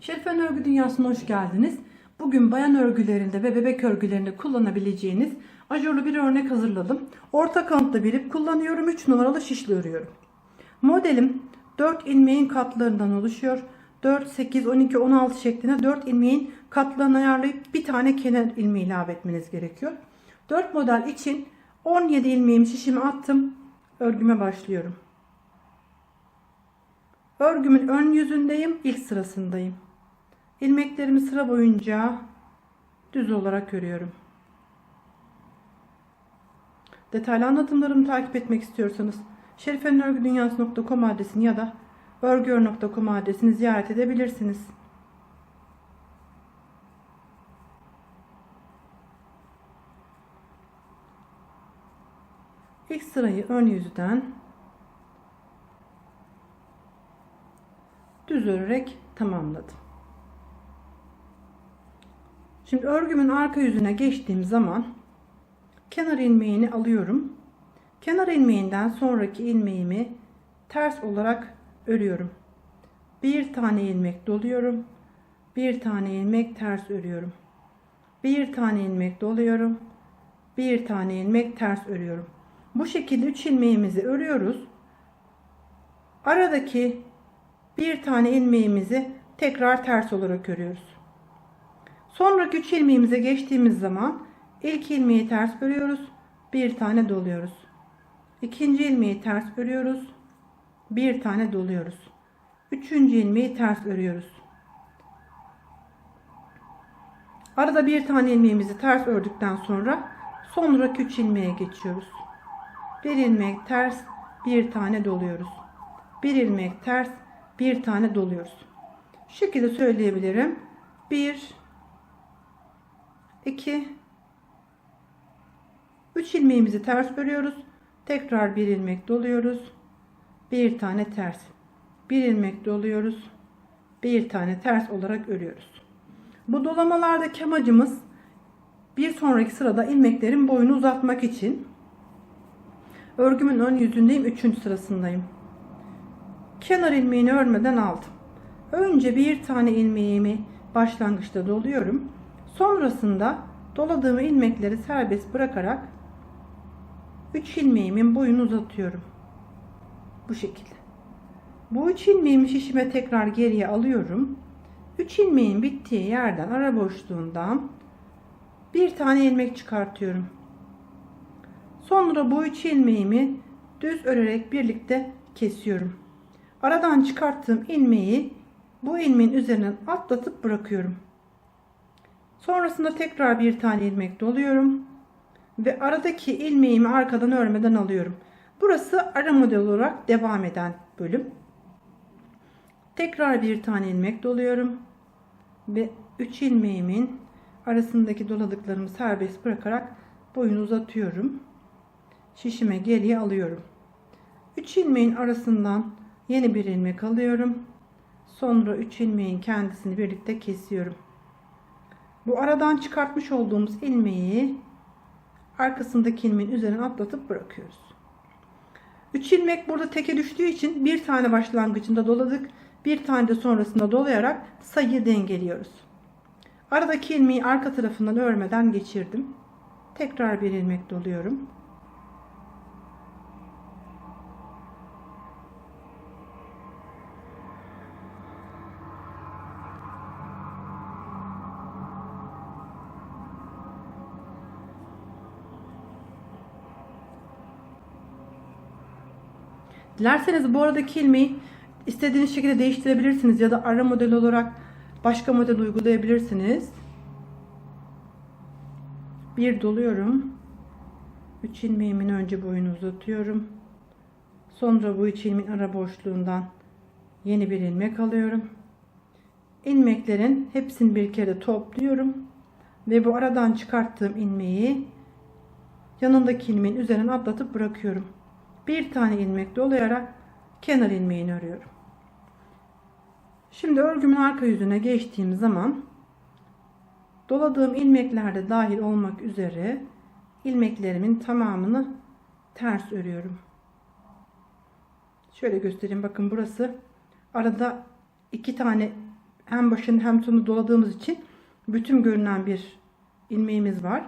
Şerifen Örgü Dünyası'na hoş geldiniz. Bugün bayan örgülerinde ve bebek örgülerinde kullanabileceğiniz ajurlu bir örnek hazırladım. Orta kantta bir ip kullanıyorum. 3 numaralı şişli örüyorum. Modelim 4 ilmeğin katlarından oluşuyor. 4, 8, 12, 16 şeklinde 4 ilmeğin katlarını ayarlayıp bir tane kenar ilmeği ilave etmeniz gerekiyor. 4 model için 17 ilmeğimi şişime attım. Örgüme başlıyorum. Örgümün ön yüzündeyim, ilk sırasındayım. İlmeklerimi sıra boyunca düz olarak örüyorum. Detaylı anlatımlarımı takip etmek istiyorsanız şerifenörgüdünyası.com adresini ya da örgüör.com adresini ziyaret edebilirsiniz. İlk sırayı ön yüzden düz örerek tamamladım. Şimdi örgümün arka yüzüne geçtiğim zaman kenar ilmeğini alıyorum. Kenar ilmeğinden sonraki ilmeğimi ters olarak örüyorum. Bir tane ilmek doluyorum. Bir tane ilmek ters örüyorum. Bir tane ilmek doluyorum. Bir tane ilmek ters örüyorum. Bu şekilde 3 ilmeğimizi örüyoruz. Aradaki bir tane ilmeğimizi tekrar ters olarak örüyoruz. Sonraki 3 ilmeğimize geçtiğimiz zaman ilk ilmeği ters örüyoruz. Bir tane doluyoruz. İkinci ilmeği ters örüyoruz. Bir tane doluyoruz. Üçüncü ilmeği ters örüyoruz. Arada bir tane ilmeğimizi ters ördükten sonra sonraki 3 ilmeğe geçiyoruz. Bir ilmek ters, bir tane doluyoruz. Bir ilmek ters, bir tane doluyoruz. Şu şekilde söyleyebilirim. 1 2 3 ilmeğimizi ters örüyoruz. Tekrar bir ilmek doluyoruz. Bir tane ters. Bir ilmek doluyoruz. Bir tane ters olarak örüyoruz. Bu dolamalardaki amacımız bir sonraki sırada ilmeklerin boyunu uzatmak için. Örgümün ön yüzündeyim. 3. sırasındayım. Kenar ilmeğini örmeden aldım. Önce bir tane ilmeğimi başlangıçta doluyorum. Sonrasında doladığım ilmekleri serbest bırakarak 3 ilmeğimin boyunu uzatıyorum. Bu şekilde. Bu 3 ilmeğimi şişime tekrar geriye alıyorum. 3 ilmeğin bittiği yerden ara boşluğundan bir tane ilmek çıkartıyorum. Sonra bu 3 ilmeğimi düz örerek birlikte kesiyorum. Aradan çıkarttığım ilmeği bu ilmeğin üzerinden atlatıp bırakıyorum. Sonrasında tekrar bir tane ilmek doluyorum. Ve aradaki ilmeğimi arkadan örmeden alıyorum. Burası ara model olarak devam eden bölüm. Tekrar bir tane ilmek doluyorum. Ve 3 ilmeğimin arasındaki doladıklarımı serbest bırakarak boyunu uzatıyorum. Şişime geriye alıyorum. 3 ilmeğin arasından yeni bir ilmek alıyorum. Sonra 3 ilmeğin kendisini birlikte kesiyorum. Bu aradan çıkartmış olduğumuz ilmeği arkasındaki ilmeğin üzerine atlatıp bırakıyoruz. 3 ilmek burada teke düştüğü için bir tane başlangıcında doladık. Bir tane de sonrasında dolayarak sayıyı dengeliyoruz. Aradaki ilmeği arka tarafından örmeden geçirdim. Tekrar bir ilmek doluyorum. Dilerseniz bu aradaki ilmeği istediğiniz şekilde değiştirebilirsiniz ya da ara model olarak başka model uygulayabilirsiniz. Bir doluyorum. 3 ilmeğimin önce boyunu uzatıyorum. Sonra bu 3 ilmeğin ara boşluğundan yeni bir ilmek alıyorum. İlmeklerin hepsini bir kere topluyorum ve bu aradan çıkarttığım ilmeği yanındaki ilmeğin üzerine atlatıp bırakıyorum bir tane ilmek dolayarak kenar ilmeğini örüyorum. Şimdi örgümün arka yüzüne geçtiğim zaman doladığım ilmeklerde dahil olmak üzere ilmeklerimin tamamını ters örüyorum. Şöyle göstereyim bakın burası arada iki tane hem başını hem sonunu doladığımız için bütün görünen bir ilmeğimiz var.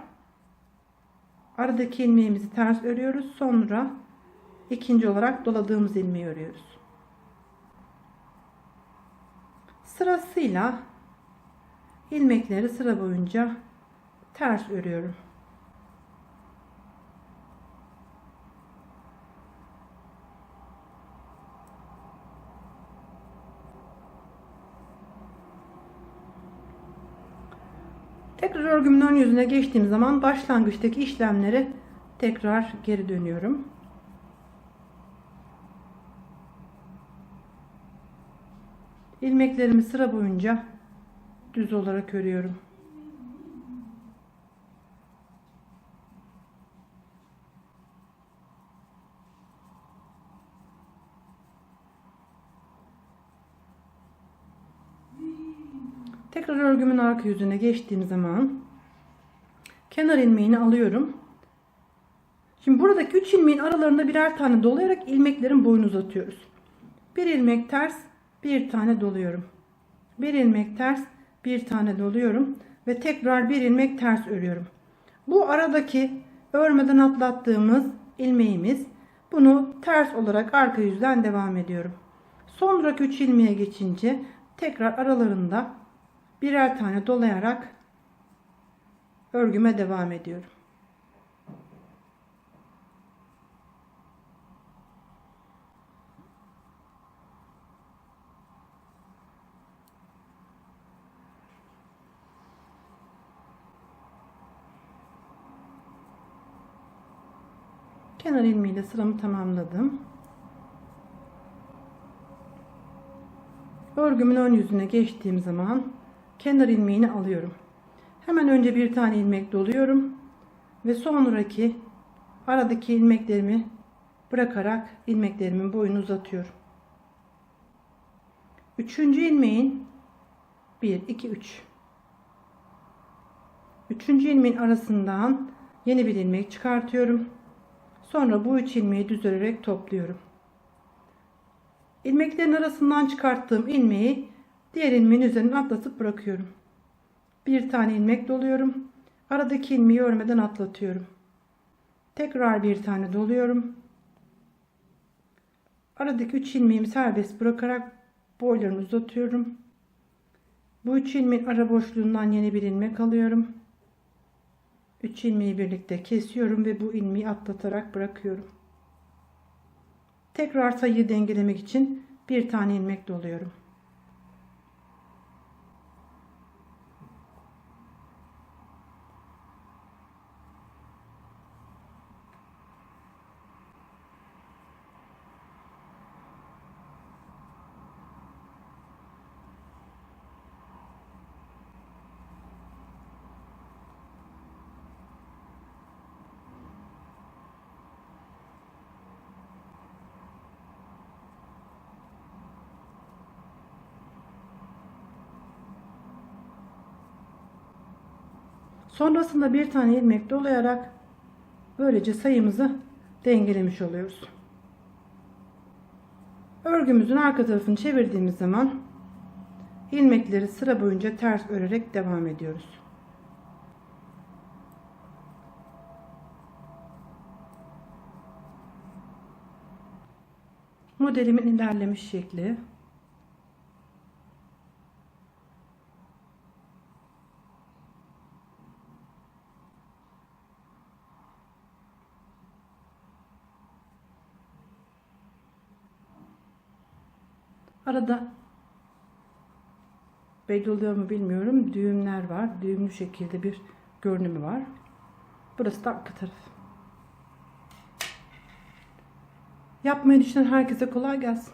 Aradaki ilmeğimizi ters örüyoruz. Sonra ikinci olarak doladığımız ilmeği örüyoruz. Sırasıyla ilmekleri sıra boyunca ters örüyorum. Tekrar örgümün ön yüzüne geçtiğim zaman başlangıçtaki işlemleri tekrar geri dönüyorum. İlmeklerimi sıra boyunca düz olarak örüyorum. Tekrar örgümün arka yüzüne geçtiğim zaman kenar ilmeğini alıyorum. Şimdi buradaki 3 ilmeğin aralarında birer tane dolayarak ilmeklerin boyunu uzatıyoruz. Bir ilmek ters, bir tane doluyorum. Bir ilmek ters, bir tane doluyorum ve tekrar bir ilmek ters örüyorum. Bu aradaki örmeden atlattığımız ilmeğimiz. Bunu ters olarak arka yüzden devam ediyorum. Sonraki 3 ilmeğe geçince tekrar aralarında birer tane dolayarak örgüme devam ediyorum. Kenar ilmeğiyle sıramı tamamladım. Örgümün ön yüzüne geçtiğim zaman kenar ilmeğini alıyorum. Hemen önce bir tane ilmek doluyorum ve sonraki aradaki ilmeklerimi bırakarak ilmeklerimin boyunu uzatıyorum. Üçüncü ilmeğin 1 2 3 Üçüncü ilmeğin arasından yeni bir ilmek çıkartıyorum. Sonra bu üç ilmeği düz topluyorum. İlmeklerin arasından çıkarttığım ilmeği diğer ilmeğin üzerine atlatıp bırakıyorum. Bir tane ilmek doluyorum. Aradaki ilmeği örmeden atlatıyorum. Tekrar bir tane doluyorum. Aradaki 3 ilmeğimi serbest bırakarak boylarını uzatıyorum. Bu 3 ilmeğin ara boşluğundan yeni bir ilmek alıyorum. 3 ilmeği birlikte kesiyorum ve bu ilmeği atlatarak bırakıyorum. Tekrar sayıyı dengelemek için bir tane ilmek doluyorum. Sonrasında bir tane ilmek dolayarak böylece sayımızı dengelemiş oluyoruz. Örgümüzün arka tarafını çevirdiğimiz zaman ilmekleri sıra boyunca ters örerek devam ediyoruz. Modelimin ilerlemiş şekli Arada belli oluyor mu bilmiyorum. Düğümler var. Düğümlü şekilde bir görünümü var. Burası da arka taraf. Yapmayı düşünen herkese kolay gelsin.